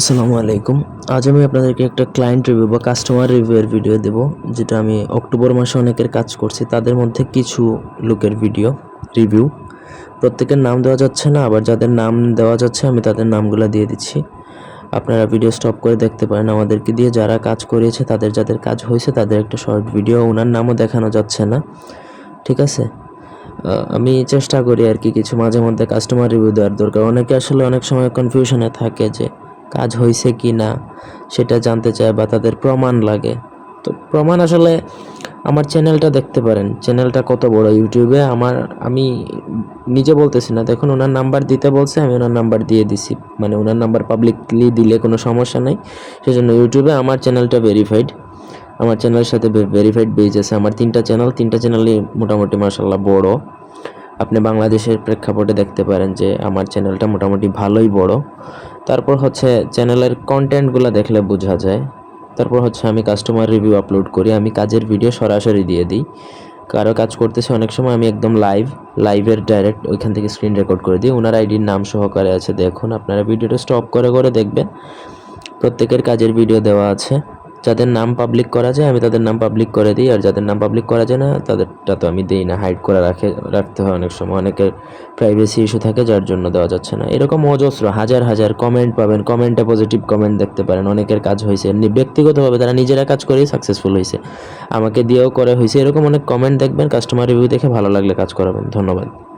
আসসালামু আলাইকুম। আজ আমি আপনাদেরকে একটা ক্লায়েন্ট রিভিউ বা কাস্টমার রিভিউয়ের ভিডিও দেব, যেটা আমি অক্টোবর মাসে অনেকের কাজ করছি, তাদের মধ্যে কিছু লোকের ভিডিও রিভিউ প্রত্যেকের নাম দেওয়া যাচ্ছে না, আবার যাদের নাম দেওয়া যাচ্ছে, আমি তাদের নামগুলো দিয়ে দিচ্ছি। আপনারা ভিডিও স্টপ করে দেখতে পারেন, আমাদেরকে দিয়ে যারা কাজ করিয়েছে, তাদের যাদের কাজ হয়েছে, তাদের একটা শর্ট ভিডিও ওনার নামও দেখানো যাচ্ছে না। ঠিক আছে? আমি চেষ্টা করি আর কি কিছু মাঝে মধ্যে কাস্টমার রিভিউ দেওয়ার দরকার। অনেকে আসলে অনেক সময় কনফিউশনে থাকে যে কাজ হয়েছে কি না সেটা জানতে চায় বা তাদের প্রমাণ লাগে। তো প্রমাণ আসলে আমার চ্যানেলটা দেখতে পারেন। চ্যানেলটা কত বড়? ইউটিউবে আমার, আমি নিজে বলতেছি না। দেখুন, ওনার নাম্বার দিতে বলছে, আমি ওনার নাম্বার দিয়ে দিছি। মানে ওনার নাম্বার পাবলিকলি দিলে কোনো সমস্যা নেই। সেজন্য ইউটিউবে আমার চ্যানেলটা ভেরিফাইড আমার চ্যানেলের সাথে ভেরিফাইড পেজ আছে। আমার তিনটা চ্যানেল, তিনটা চ্যানেলই মোটামুটি মাসাল্লাহ বড়। আপনি বাংলাদেশের প্রেক্ষাপটে দেখতে পারেন যে আমার চ্যানেলটা মোটামুটি ভালোই বড়। তারপর হচ্ছে চ্যানেলের কন্টেন্টগুলো দেখলে বোঝা যায়। তারপর হচ্ছে আমি কাস্টমার রিভিউ আপলোড করি, আমি কাজের ভিডিও সরাসরি দিয়ে দিই। কারও কাজ করতেছে, অনেক সময় আমি একদম লাইভ লাইভের ডাইরেক্ট ওইখান থেকে স্ক্রিন রেকর্ড করে দিই। ওনার আইডির নাম সহকারে আছে, দেখুন, আপনারা ভিডিওটা স্টপ করে করে দেখবেন। প্রত্যেকের কাজের ভিডিও দেওয়া আছে। যাদের নাম পাবলিক করা যায়, আমি তাদের নাম পাবলিক করে দিই, আর যাদের নাম পাবলিক করা যায় না, তাদেরটা তো আমি দিই না হাইড করে রাখে, রাখতে হয় অনেক সময়। অনেকের প্রাইভেসি ইস্যু থাকে, যার জন্য দেওয়া যাচ্ছে না। এরকম অজস্র, হাজার হাজার কমেন্ট পাবেন কমেন্টে পজিটিভ কমেন্ট দেখতে পারেন, অনেকের কাজ হয়েছে ব্যক্তিগতভাবে তারা নিজেরা কাজ করেই সাকসেসফুল হয়েছে আমাকে দিয়েও করে হয়েছে এরকম অনেক কমেন্ট দেখবেন কাস্টমার রিভিউ দেখে ভালো লাগলে কাজ করাবেন। ধন্যবাদ।